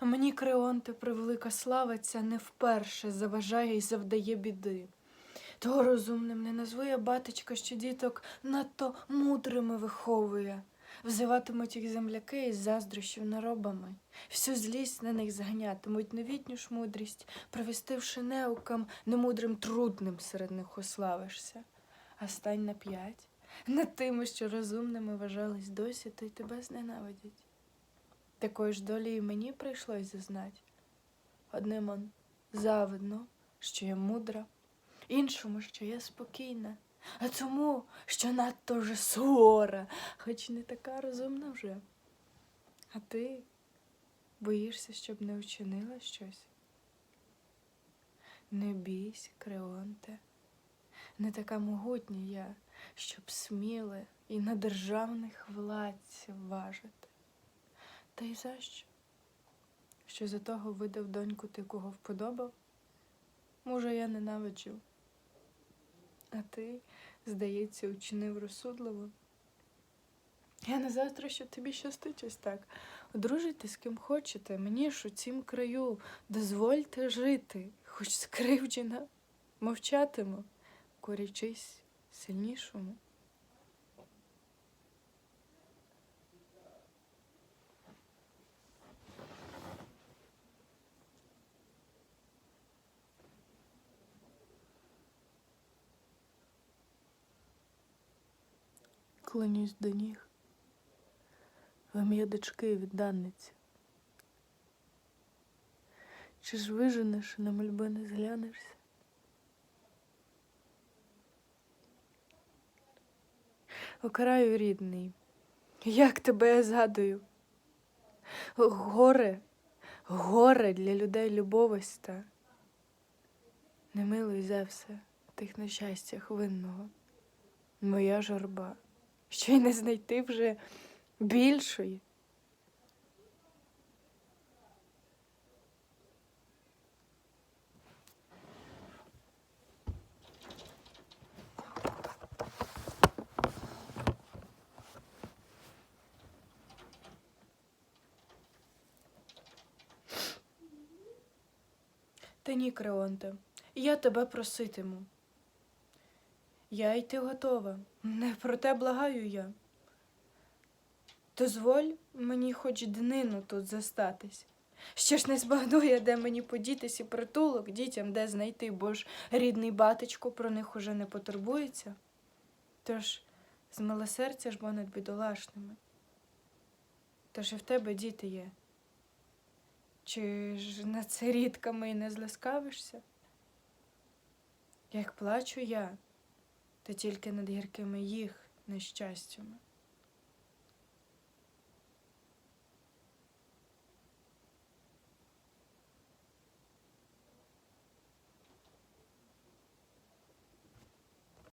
Мені Креонте превелика слава ця не вперше заважає і завдає біди. Того розумним не назву я батечка, що діток надто мудрими виховує. Взиватимуть їх земляки із заздрощів наробами. Всю злість на них зганятимуть новітню ж мудрість, провестивши неукам, немудрим трудним серед них уславишся. А стань на п'ять над тими, що розумними вважались досі, то й тебе зненавидять. Такої ж долі і мені прийшлось зазнать. Одним он завидно, що я мудра, іншому, що я спокійна, а тому, що надто вже сувора, хоч не така розумна вже. А ти боїшся, щоб не вчинила щось? Не бійся, Креонте, не така могутня я, щоб сміле і на державних владців важити. Та й за що? Що за того видав доньку ти, кого вподобав? Може, я ненавиджу. А ти, здається, учинив розсудливо. Я не завтра, що тобі щастить ось так. Одружуйте з ким хочете, мені ж у цім краю дозвольте жити, хоч скривджена, мовчатиму, корячись сильнішому. Клонюсь до ніг. В ім'я дочки і відданниці. Чи ж виженеш, на мольби не зглянешся? О краю рідний, як тебе я згадую. Горе, горе для людей любовиста. Не милуй Зевсе в тих нещастях винного. Моя журба, що й не знайти вже більшої. Та ні, Креонте, я тебе проситиму. Я йти готова, не про те благаю я. Дозволь мені хоч днину тут застатись. Ще ж не збагну я, де мені подітись і притулок дітям де знайти, бо ж рідний батечко про них уже не потурбується. Тож з милосердя ж бо над бідолашними. Тож і в тебе діти є. Чи ж над сирітками і не зласкавишся? Як плачу я, то тільки над гіркими їх нещастями.